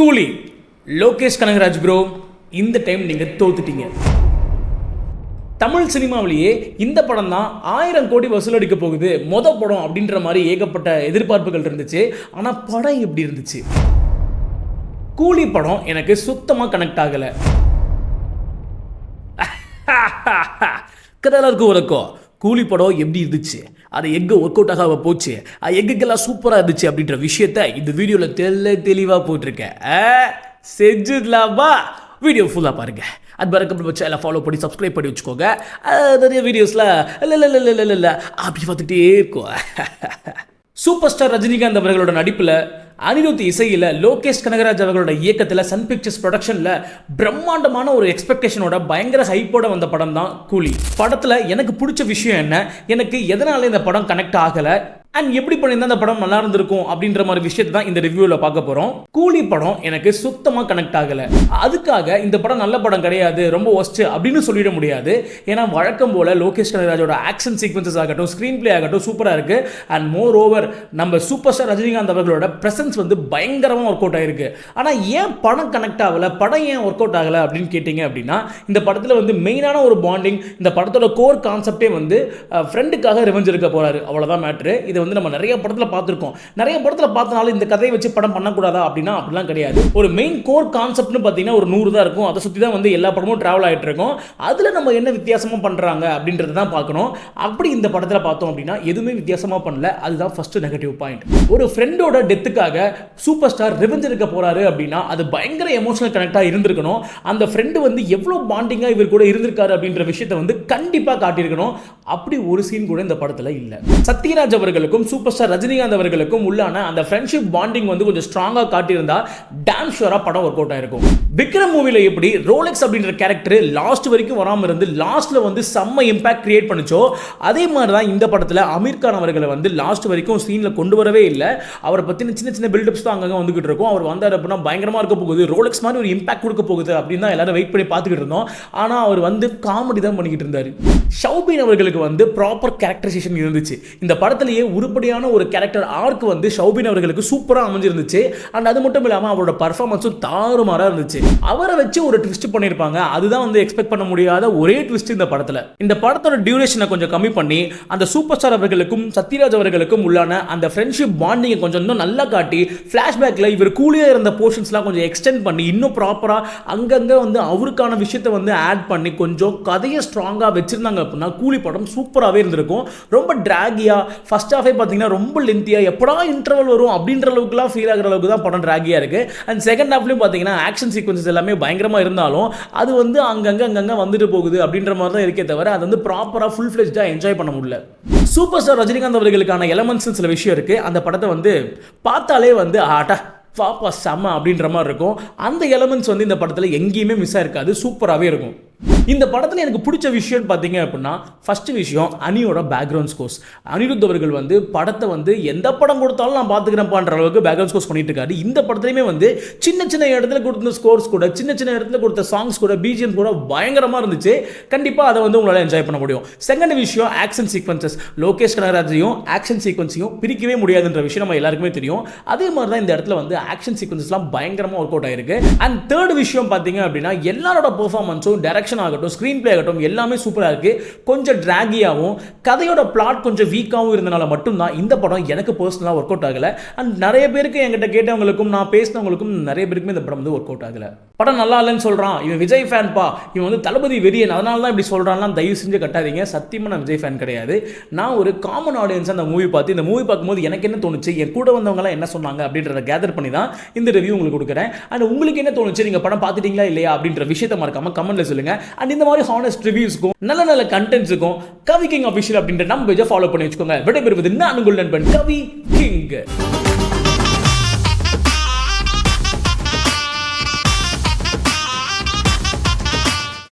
கூலி. லோகேஷ் கனகராஜ் ப்ரோ இந்த டைம் நீங்கள் தோத்துட்டீங்க. தமிழ் சினிமாவிலேயே இந்த படம் தான் ஆயிரம் கோடி வசூலடிக்க போகுது மொத படம் அப்படின்ற மாதிரி ஏகப்பட்ட எதிர்பார்ப்புகள் இருந்துச்சு. ஆனால் படம் எப்படி இருந்துச்சு? கூலி படம் எனக்கு சுத்தமாக கனெக்ட் ஆகலை. கதலருக்கு உறக்கம். கூலி படம் எப்படி இருந்துச்சு? அது எக் ஒர்க் அவுட் ஆக போச்சு. அது சூப்பராக இருந்துச்சு அப்படின்ற விஷயத்த இந்த வீடியோவில் தெல்ல தெளிவாக போட்டிருக்கேன் ஆ, செஞ்சிடலாமா? வீடியோ ஃபுல்லாக பாருங்க. அது பறக்க வச்சு எல்லாம் ஃபாலோ பண்ணி சப்ஸ்கிரைப் பண்ணி வச்சுக்கோங்க. நிறைய வீடியோஸ்லாம் இல்லை இல்லை இல்லை இல்லை இல்லை அப்படி பார்த்துட்டே இருக்கும். சூப்பர் ஸ்டார் ரஜினிகாந்த் அவர்களோட நடிப்பில் அனிருத் இசையில் லோகேஷ் கனகராஜ் அவர்களோட இயக்கத்தில் சன் பிக்சர்ஸ் ப்ரொடக்ஷனில் பிரம்மாண்டமான ஒரு எக்ஸ்பெக்டேஷனோட பயங்கர ஹைப்போட வந்த படம் தான் கூலி. படத்தில் எனக்கு பிடிச்ச விஷயம் என்ன? எனக்கு எதனால இந்த படம் கனெக்ட் ஆகலை? அண்ட் எப்படி பண்ணியிருந்தா அந்த படம் நல்லா இருந்திருக்கும் அப்படின்ற மாதிரி விஷயத்தை தான் இந்த ரிவ்யூவில் பார்க்க போகிறோம் கூலி படம் எனக்கு சுத்தமாக கனெக்ட் ஆகலை. அதுக்காக இந்த படம் நல்ல படம் கிடையாது ரொம்ப ஒஸ்ட் அப்படின்னு சொல்லிட முடியாது. ஏன்னா வழக்கம் போல் லோகேஷ் கனகராஜோட ஆக்ஷன் சீக்வன்சஸ் ஆகட்டும் ஸ்க்ரீன் பிளே ஆகட்டும் சூப்பராக இருக்குது அண்ட் மோர் ஓவர் நம்ம சூப்பர் ஸ்டார் ரஜினிகாந்த் அவர்களோட ப்ரெசன்ஸ் வந்து பயங்கரமாக ஒர்க் அவுட் ஆகிருக்கு ஆனால் ஏன் படம் கனெக்ட் ஆகலை படம் ஏன் ஒர்க் அவுட் ஆகலை அப்படின்னு கேட்டிங்க அப்படின்னா இந்த படத்தில் வந்து மெயினான ஒரு பாண்டிங் இந்த படத்தோட கோர் கான்செப்டே வந்து ஃப்ரெண்டுக்காக ரிவெஞ்ச் இருக்க போகிறாரு அவ்வளோதான் மேட்ரு இது வந்து நம்ம நிறைய படத்தில் பார்த்துருக்கோம். நிறைய படத்தில் பார்த்தனால இந்த கதையை வச்சு படம் பண்ணக்கூடாதா அப்படின்னா அப்படிலாம் கிடையாது. ஒரு மெயின் கோர் கான்செப்ட்னு பார்த்தீங்கன்னா ஒரு நூறு தான் இருக்கும். அதை சுற்றி தான் வந்து எல்லா படமும் ட்ராவல் ஆகிட்டு இருக்கும். அதில் நம்ம என்ன வித்தியாசமாக பண்ணுறாங்க அப்படின்றத தான் பார்க்கணும். அப்படி இந்த படத்தில் பார்த்தோம் அப்படின்னா எதுவுமே வித்தியாசமாக பண்ணல. அதுதான் ஃபர்ஸ்ட் நெகட்டிவ் பாயிண்ட் ஒரு ஃப்ரெண்டோட டெத்துக்காக சூப்பர் ஸ்டார் ரிவெஞ்ச் இருக்க போறாரு அப்படின்னா அது பயங்கர எமோஷனல் கனெக்டாக இருந்திருக்கணும். அந்த ஃப்ரெண்டு வந்து எவ்வளோ பாண்டிங்காக இவர் கூட இருந்திருக்காரு அப்படின்ற விஷயத்தை வந்து கண்டிப்பாக காட்டியிருக்கணும். அப்படி ஒரு சீன் கூட இந்த படத்தில் இல்லை. சத்யராஜ் அவர்களுக்கும் சூப்பர் ஸ்டார் ரஜினிகாந்த் அவர்களுக்கும் உள்ளான அந்த ஃப்ரெண்ட்ஷிப் பாண்டிங் வந்து கொஞ்சம் ஸ்ட்ராங்காக காட்டியிருந்தா டேம் ஷுவராக படம் ஒர்க் அவுட் ஆயிருக்கும். விக்ரம் மூவியில் எப்படி ரோலெக்ஸ் அப்படின்ற கேரக்டர் லாஸ்ட் வரைக்கும் வராமல் இருந்து லாஸ்ட்ல வந்து செம்ம இம்பாக்ட் கிரியேட் பண்ணுச்சோ அதே மாதிரி தான் இந்த படத்தில் அமீர் கான் அவர்களை வந்து லாஸ்ட் வரைக்கும் சீனில் கொண்டு வரவே இல்லை. அவரை பற்றின சின்ன சின்ன பில்டப்ஸ் தான் அங்கங்கே வந்துகிட்டு இருக்கும். அவர் வந்தார் அப்படின்னா பயங்கரமாக இருக்க போகுது. ரோலெக்ஸ் மாதிரி ஒரு இம்பாக்ட் கொடுக்க போகுது அப்படின்னு தான் எல்லாரும் வெயிட் பண்ணி பார்த்துக்கிட்டு இருந்தோம். ஆனால் அவர் வந்து காமெடி தான் பண்ணிக்கிட்டு இருந்தார். ஷௌபின் அவர்களுக்கு வந்து ப்ராப்பர் கேரக்டரைசேஷன் இருந்துச்சு. இந்த படத்திலேயே உருப்படியான ஒரு கேரக்டர் ஆர்க் வந்து ஷௌபின் அவர்களுக்கு சூப்பராக அமைஞ்சிருந்துச்சு. அண்ட் அது மட்டும் இல்லாமல் அவரோட பர்ஃபார்மன்ஸும் தாறுமாறாக இருந்துச்சு. அவரை வச்சு ஒரு ட்விஸ்ட் பண்ணியிருப்பாங்க அதுதான் வந்து எக்ஸ்பெக்ட் பண்ண முடியாத ஒரே ட்விஸ்ட் இந்த படத்தில். இந்த படத்தோட டியூரேஷனை கொஞ்சம் கம்மி பண்ணி அந்த சூப்பர் ஸ்டார் அவர்களுக்கும் சத்யராஜ் அவர்களுக்கும் உள்ளான அந்த ஃப்ரெண்ட்ஷிப் பாண்டிங்கை கொஞ்சம் இன்னும் நல்லா காட்டி ஃப்ளாஷ்பேக்கில் இவர் கூலியே இருந்த போர்ஷன்ஸ்லாம் கொஞ்சம் எக்ஸ்டெண்ட் பண்ணி இன்னும் ப்ராப்பராக அங்கங்கே வந்து அவருக்கான விஷயத்தை வந்து ஆட் பண்ணி கொஞ்சம் கதையை ஸ்ட்ராங்காக வச்சுருந்தாங்க அப்படின்னா கூலி படம் சூப்பராகவே இருந்திருக்கும். ரொம்ப ட்ராகியாக ஃபர்ஸ்ட் ஹாஃபே பார்த்தீங்கன்னா ரொம்ப லென்த்தியாக எப்படா இன்டர்வல் வரும் அப்படின்ற அளவுக்குலாம் ஃபீல் ஆகிற அளவுக்கு தான் படம் ட்ராகியாக இருக்குது அண்ட் செகண்ட் ஹாஃப்லையும் பார்த்தீங்கன்னா ஆக்ஷன் சீக்வன்சஸ் எல்லாமே பயங்கரமாக இருந்தாலும் அது வந்து அங்கங்கே அங்கங்கே வந்துட்டு போகுது அப்படின்ற மாதிரி தான் இருக்கே தவிர அது வந்து ப்ராப்பராக ஃபுல் ஃப்ளெஜ்டாக என்ஜாய் பண்ண முடியல. சூப்பர் ஸ்டார் ரஜினிகாந்த் அவர்களுக்கான எலமெண்ட்ஸ் சில விஷயம் இருக்குது அந்த படத்தை வந்து பார்த்தாலே வந்து ஆட்டா பாப்பா செம்ம அப்படின்ற மாதிரி இருக்கும். அந்த எலமெண்ட்ஸ் வந்து இந்த படத்தில் எங்கேயுமே மிஸ் ஆயிருக்காது சூப்பராகவே இருக்கும். இந்த படத்தில் எனக்கு பிடிச்ச விஷயம்னு பார்த்தீங்க அப்படின்னா ஃபர்ஸ்ட் விஷயம் அனியோட பேக்ரவுண்ட் ஸ்கோர்ஸ் அனிருத் அவர்கள் வந்து படத்தை வந்து எந்த படம் கொடுத்தாலும் நான் பார்த்துக்கிறேன்ப்பான்ற அளவுக்கு பேக்ரவுண்ட் ஸ்கோர்ஸ் பண்ணிட்டு இருக்காரு. இந்த படத்துலையுமே வந்து சின்ன சின்ன இடத்துல கொடுத்த ஸ்கோர்ஸ் கூட சின்ன சின்ன இடத்துல கொடுத்த சாங்ஸ் கூட பிஜிஎம் கூட பயங்கரமாக இருந்துச்சு. கண்டிப்பாக அதை வந்து உங்களால் என்ஜாய் பண்ண முடியும். செகண்ட் விஷயம் ஆக்ஷன் சீக்வன்சஸ் லோகேஷ் கனகராஜையும் ஆக்ஷன் சீக்வன்ஸையும் பிரிக்கவே முடியாதுன்ற விஷயம் நம்ம எல்லாருக்குமே தெரியும். அதே மாதிரி தான் இந்த இடத்துல வந்து ஆக்ஷன் சீக்வன்சஸ்லாம் பயங்கரமாக ஒர்க் அவுட் ஆயிருக்கு. அண்ட் தேர்ட் விஷயம் பார்த்தீங்க அப்படின்னா எல்லாரோட பெர்ஃபார்மன்ஸும் டேரக்ஷன் ஆகட்டும் ஸ்க்ரீன் பிளே ஆகட்டும் எல்லாமே சூப்பராக இருக்குது கொஞ்சம் ட்ராகியாகவும் கதையோட பிளாட் கொஞ்சம் வீக்காகவும் இருந்தனால மட்டும்தான் இந்த படம் எனக்கு பர்சனலாக ஒர்க் அவுட் ஆகலை. அண்ட் நிறைய பேருக்கு என்கிட்ட கேட்டவங்களுக்கும் நான் பேசினவங்களுக்கும் நிறைய பேருக்குமே இந்த படம் வந்து ஒர்க் அவுட் ஆகலை. படம் நல்லா இல்லைன்னு சொல்கிறான் இவன் விஜய் ஃபேன் பா. இவன் வந்து தளபதி வெறியன். அதனால தான் இப்படி சொல்கிறான்லாம் தயவு செஞ்சு கட்டாதீங்க. சத்தியமாக நான் விஜய் ஃபேன் கிடையாது. நான் ஒரு காமன் ஆடியன்ஸ் அந்த மூவி பார்த்து இந்த மூவி பார்க்கும்போது எனக்கு என்ன தோணுச்சு? என் கூட வந்தவங்கலாம் என்ன சொன்னாங்க? அப்படின்றத கேதர் பண்ணி தான் இந்த ரிவ்யூ உங்களுக்கு கொடுக்குறேன். அண்ட் உங்களுக்கு என்ன தோணுச்சு? நீங்கள் படம் பார்த்துட்டீங்களா இல்லையா? அப்படின்ற விஷயத்தை கமெண்ட்டில் சொல்லுங்கள் சொல்லுங்க. அண்ட் இந்த மாதிரி ஹானஸ்ட் ரிவ்யூஸ்க்கும் நல்ல நல்ல கண்டென்ட்ஸுக்கும் கவி கிங் அஃபிஷியல் அப்படின்ற நம்ம பேஜை ஃபாலோ பண்ணி வச்சுக்கோங்க. விடைபெறுவது நான் உங்கள் நண்பன் கவி கிங்